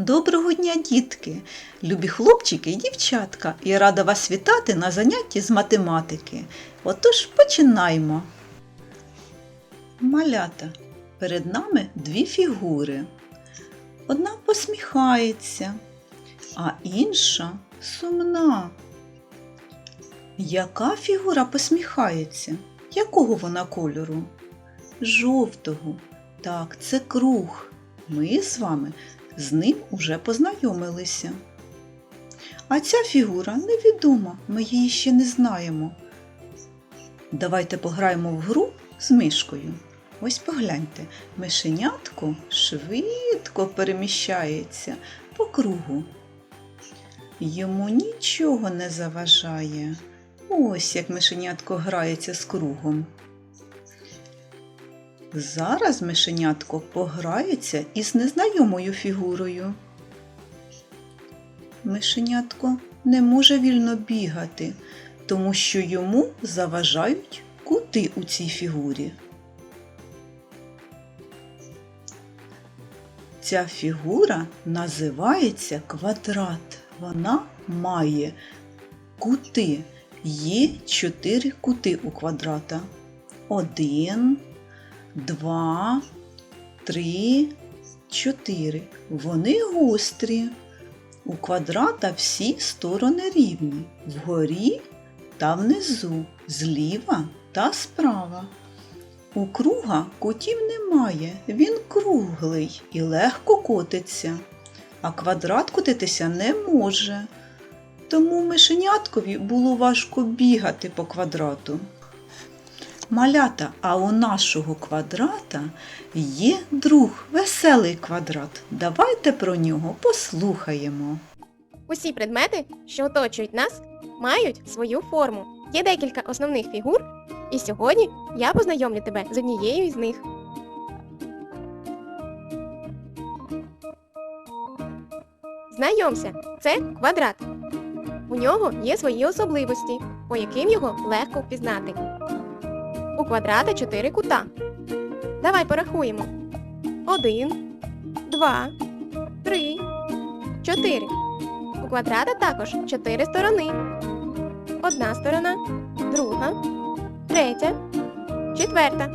Доброго дня, дітки, любі хлопчики і дівчатка. Я рада вас вітати на занятті з математики. Отож, починаємо. Малята. Перед нами дві фігури. Одна посміхається, а інша сумна. Яка фігура посміхається? Якого вона кольору? Жовтого. Так, це круг. Ми з вами з ним уже познайомилися. А ця фігура невідома, ми її ще не знаємо. Давайте пограємо в гру з мишкою. Ось погляньте, мишенятко швидко переміщається по кругу. Йому нічого не заважає. Ось як мишенятко грається з кругом. Зараз мишенятко пограється із незнайомою фігурою. Мишенятко не може вільно бігати, тому що йому заважають кути у цій фігурі. Ця фігура називається квадрат. Вона має кути. Є чотири кути у квадрата. Один, два, три, чотири. Вони гострі. У квадрата всі сторони рівні. Вгорі та внизу, зліва та справа. У круга кутів немає, він круглий і легко котиться, а квадрат котитися не може. Тому мишеняткові було важко бігати по квадрату. Малята, а у нашого квадрата є друг, веселий квадрат. Давайте про нього послухаємо. Усі предмети, що оточують нас, мають свою форму. Є декілька основних фігур, і сьогодні я познайомлю тебе з однією із них. Знайомся, це квадрат. У нього є свої особливості, по яким його легко впізнати. У квадрата чотири кута. Давай порахуємо. Один, два, три, чотири. У квадрата також чотири сторони. Одна сторона, друга, третя, четверта.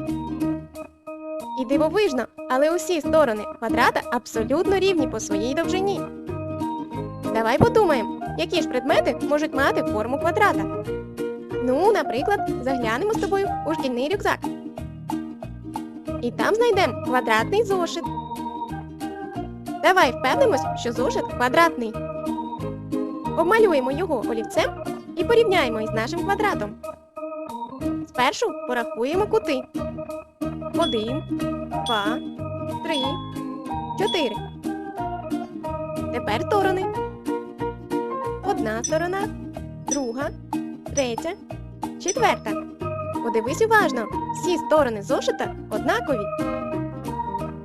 І дивовижно, але усі сторони квадрата абсолютно рівні по своїй довжині. Давай подумаємо, які ж предмети можуть мати форму квадрата. Ну, наприклад, заглянемо з тобою у шкільний рюкзак. І там знайдемо квадратний зошит. Давай впевнимось, що зошит квадратний. Обмалюємо його олівцем і порівняємо із нашим квадратом. Спершу порахуємо кути. Один, два, три, чотири. Тепер сторони. Одна сторона, друга, третя, четверта. Подивись уважно, всі сторони зошита однакові.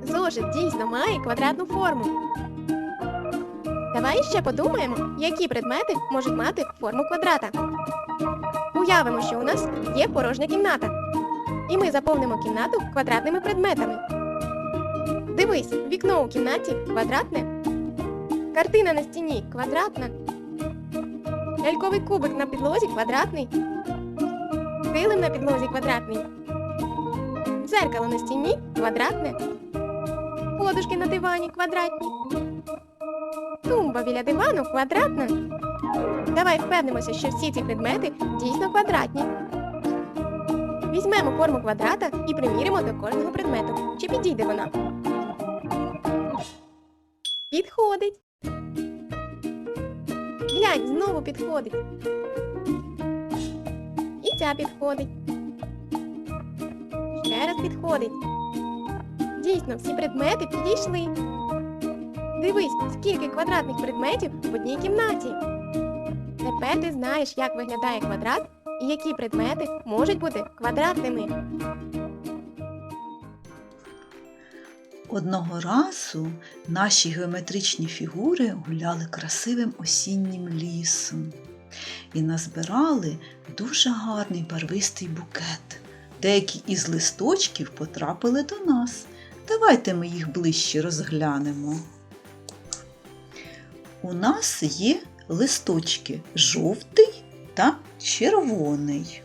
Зошит дійсно має квадратну форму. Давай ще подумаємо, які предмети можуть мати форму квадрата. Уявимо, що у нас є порожня кімната. І ми заповнимо кімнату квадратними предметами. Дивись, вікно у кімнаті квадратне. Картина на стіні квадратна. Ляльковий кубик на підлозі квадратний. Килим на підлозі квадратний. Дзеркало на стіні квадратне. Подушки на дивані квадратні. Тумба біля дивану квадратна. Давай впевнимося, що всі ці предмети дійсно квадратні. Візьмемо форму квадрата і приміримо до кожного предмету. Чи підійде вона? Підходить. Глянь, знову підходить. І ця підходить. Ще раз підходить. Дійсно, всі предмети підійшли. Дивись, скільки квадратних предметів в одній кімнаті. Тепер ти знаєш, як виглядає квадрат і які предмети можуть бути квадратними. Одного разу наші геометричні фігури гуляли красивим осіннім лісом і назбирали дуже гарний барвистий букет. Деякі із листочків потрапили до нас. Давайте ми їх ближче розглянемо. у нас є листочки жовтий та червоний.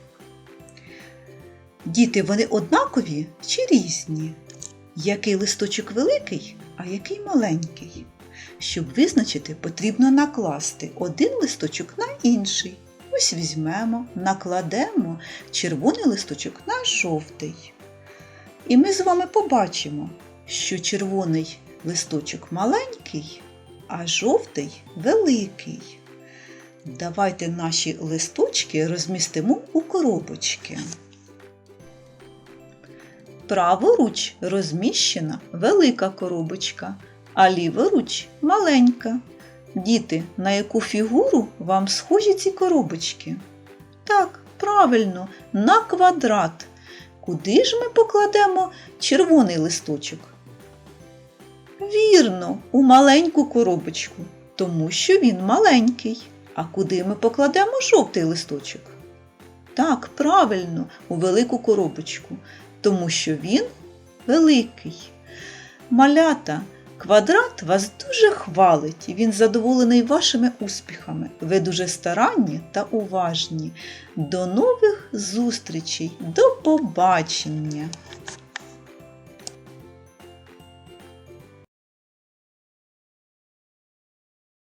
Діти, вони однакові чи різні? Який листочок великий, а який маленький? Щоб визначити, потрібно накласти один листочок на інший. Ось візьмемо, накладемо червоний листочок на жовтий. І ми з вами побачимо, що червоний листочок маленький, а жовтий великий. Давайте наші листочки розмістимо у коробочки. Праворуч розміщена велика коробочка, а ліворуч маленька. Діти, на яку фігуру вам схожі ці коробочки? Так, правильно, на квадрат. Куди ж ми покладемо червоний листочок? Вірно, у маленьку коробочку, тому що він маленький. А куди ми покладемо жовтий листочок? Так, правильно, у велику коробочку, тому що він великий. Малята, квадрат вас дуже хвалить, він задоволений вашими успіхами. Ви дуже старанні та уважні. До нових зустрічей, до побачення!